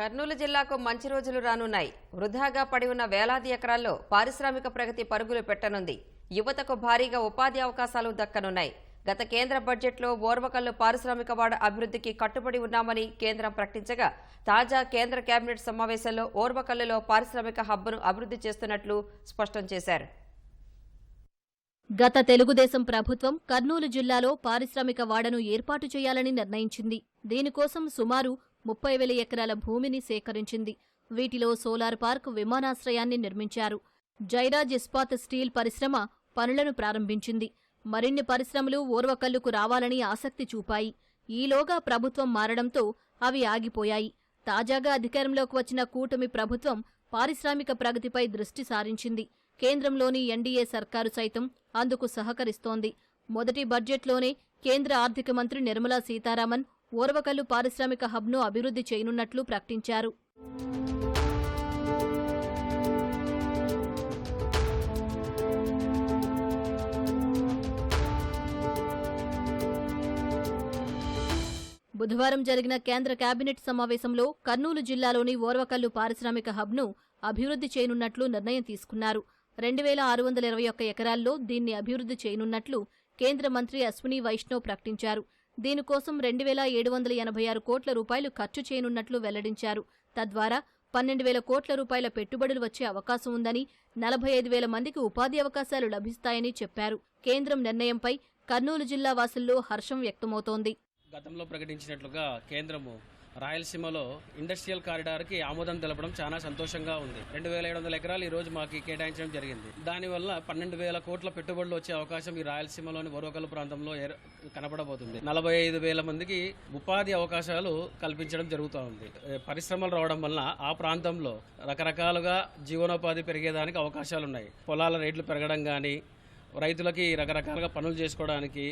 కర్నూలు జిల్లాకు మంచి రోజులు రానున్నాయి. వృధాగా పడి ఉన్న వేలాది ఎకరాల్లో పారిశ్రామిక ప్రగతి పరుగులు పెట్టనుంది. యువతకు భారీగా ఉపాధి అవకాశాలు దక్కనున్నాయి. గత కేంద్ర బడ్జెట్లో ఓర్వకల్లు పారిశ్రామిక వాడ అభివృద్ధికి కట్టుబడి ఉన్నామని కేంద్రం ప్రకటించగా తాజా కేంద్ర కేబినెట్ సమావేశంలో ఓర్వకల్లులో పారిశ్రామిక హబ్ను అభివృద్ధి చేస్తున్నట్లు స్పష్టం చేశారు. గత తెలుగుదేశం ప్రభుత్వం కర్నూలు జిల్లాలో పారిశ్రామిక వాడను ఏర్పాటు చేయాలని నిర్ణయించింది. దీనికోసం సుమారు ముప్పై వేల ఎకరాల భూమిని సేకరించింది. వీటిలో సోలార్ పార్క్ విమానాశ్రయాన్ని నిర్మించారు. జైరాజ్ ఇస్పాత్ స్టీల్ పరిశ్రమ పనులను ప్రారంభించింది. మరిన్ని పరిశ్రమలు ఓర్వకల్లుకు రావాలని ఆసక్తి చూపాయి. ఈలోగా ప్రభుత్వం మారడంతో అవి ఆగిపోయాయి. తాజాగా అధికారంలోకి వచ్చిన కూటమి ప్రభుత్వం పారిశ్రామిక ప్రగతిపై దృష్టి సారించింది. కేంద్రంలోని ఎన్డీఏ సర్కారు సైతం అందుకు సహకరిస్తోంది. మొదటి బడ్జెట్లోనే కేంద్ర ఆర్థిక మంత్రి నిర్మలా సీతారామన్ ఓర్వకల్లు పారిశ్రామిక హబ్ను అభివృద్ధి చేయనున్నట్లు ప్రకటించారు. బుధవారం జరిగిన కేంద్ర కేబినెట్ సమావేశంలో కర్నూలు జిల్లాలోని ఓర్వకల్లు పారిశ్రామిక హబ్ను అభివృద్ధి చేయనున్నట్లు నిర్ణయం తీసుకున్నారు. రెండు వేల ఆరు వందల ఇరవై ఒక్క ఎకరాల్లో దీన్ని అభివృద్ధి చేయనున్నట్లు కేంద్ర మంత్రి అశ్విని వైష్ణవ్ ప్రకటించారు. దీనికోసం రెండు వేల ఏడు వందల ఎనభై ఆరు కోట్ల రూపాయలు ఖర్చు చేయనున్నట్లు వెల్లడించారు. తద్వారా పన్నెండు వేల కోట్ల రూపాయల పెట్టుబడులు వచ్చే అవకాశం ఉందని నలభై ఐదు వేల మందికి ఉపాధి అవకాశాలు లభిస్తాయని చెప్పారు. కేంద్రం నిర్ణయంపై కర్నూలు జిల్లా వాసుల్లో హర్షం వ్యక్తమవుతోంది. గతంలో ప్రకటించినట్లుగా కేంద్రము రాయలసీమలో ఇండస్ట్రియల్ కారిడార్కి ఆమోదం తెలపడం చాలా సంతోషంగా ఉంది. రెండు వేల ఏడు వందల ఎకరాలు ఈ రోజు మాకు కేటాయించడం జరిగింది. దానివల్ల పన్నెండు వేల కోట్ల పెట్టుబడులు వచ్చే అవకాశం ఈ రాయలసీమలోని ఓర్వకల్ ప్రాంతంలో ఏర్- కనబడబోతుంది నలభై ఐదు వేల మందికి ఉపాధి అవకాశాలు కల్పించడం జరుగుతూ ఉంది. పరిశ్రమలు రావడం వలన ఆ ప్రాంతంలో రకరకాలుగా జీవనోపాధి పెరిగేదానికి అవకాశాలు ఉన్నాయి పొలాల రేట్లు పెరగడం కానీ రైతులకి రకరకాలుగా పనులు చేసుకోవడానికి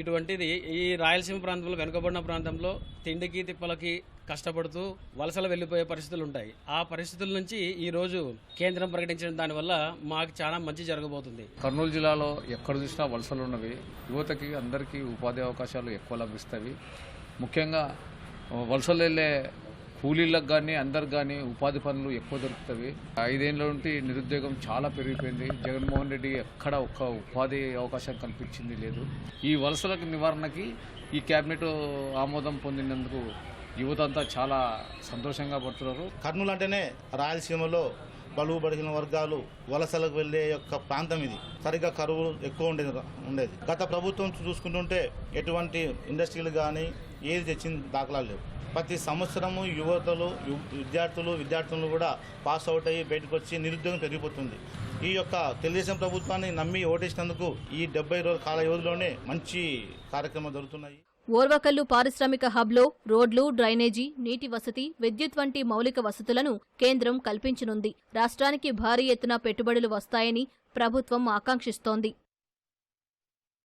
ఇటువంటిది ఈ రాయలసీమ ప్రాంతంలో వెనుకబడిన ప్రాంతంలో తిండికి తిప్పలకి కష్టపడుతూ వలసలు వెళ్ళిపోయే పరిస్థితులు ఉంటాయి. ఆ పరిస్థితుల నుంచి ఈ రోజు కేంద్రం ప్రకటించిన దానివల్ల మాకు చాలా మంచి జరగబోతుంది. కర్నూలు జిల్లాలో ఎక్కడ చూసినా వలసలు ఉన్నవి. యువతకి అందరికీ ఉపాధి అవకాశాలు ఎక్కువ లభిస్తాయి. ముఖ్యంగా వలసలు వెళ్ళే కూలీలకు కానీ అందరికి కానీ ఉపాధి పనులు ఎక్కువ దొరుకుతాయి. ఐదేళ్ళ నుండి నిరుద్యోగం చాలా పెరిగిపోయింది. జగన్మోహన్ రెడ్డి ఎక్కడ ఒక్క ఉపాధి అవకాశం కల్పించింది లేదు. ఈ వలసలకు నివారణకి ఈ కేబినెట్ ఆమోదం పొందినందుకు యువత అంతా చాలా సంతోషంగా పడుతున్నారు. కర్నూలు అంటేనే రాయలసీమలో బలువు బడిగిన వర్గాలు వలసలకు వెళ్ళే యొక్క ప్రాంతం ఇది. సరిగ్గా కరువు ఎక్కువ ఉండేది ఉండేది. గత ప్రభుత్వం చూసుకుంటుంటే ఎటువంటి ఇండస్ట్రీలు కానీ ఏది తెచ్చిన దాఖలాలు లేవు. ప్రతి సంవత్సరము యువతలు విద్యార్థులు విద్యార్థులు కూడా పాస్ అవుట్ అయ్యి బయటకు వచ్చి నిరుద్యోగం పెరిగిపోతుంది. ఈ యొక్క తెలుగుదేశం ప్రభుత్వాన్ని నమ్మి ఓటేసినందుకు ఈ డెబ్బై రోజుల కాల వ్యవధిలోనే మంచి కార్యక్రమాలు జరుగుతున్నాయి. ఓర్వకల్లు పారిశ్రామిక హబ్లో రోడ్లు డ్రైనేజీ నీటి వసతి విద్యుత్ వంటి మౌలిక వసతులను కేంద్రం కల్పించనుంది. రాష్ట్రానికి భారీ ఎత్తున పెట్టుబడులు వస్తాయని ప్రభుత్వం ఆకాంక్షిస్తోంది.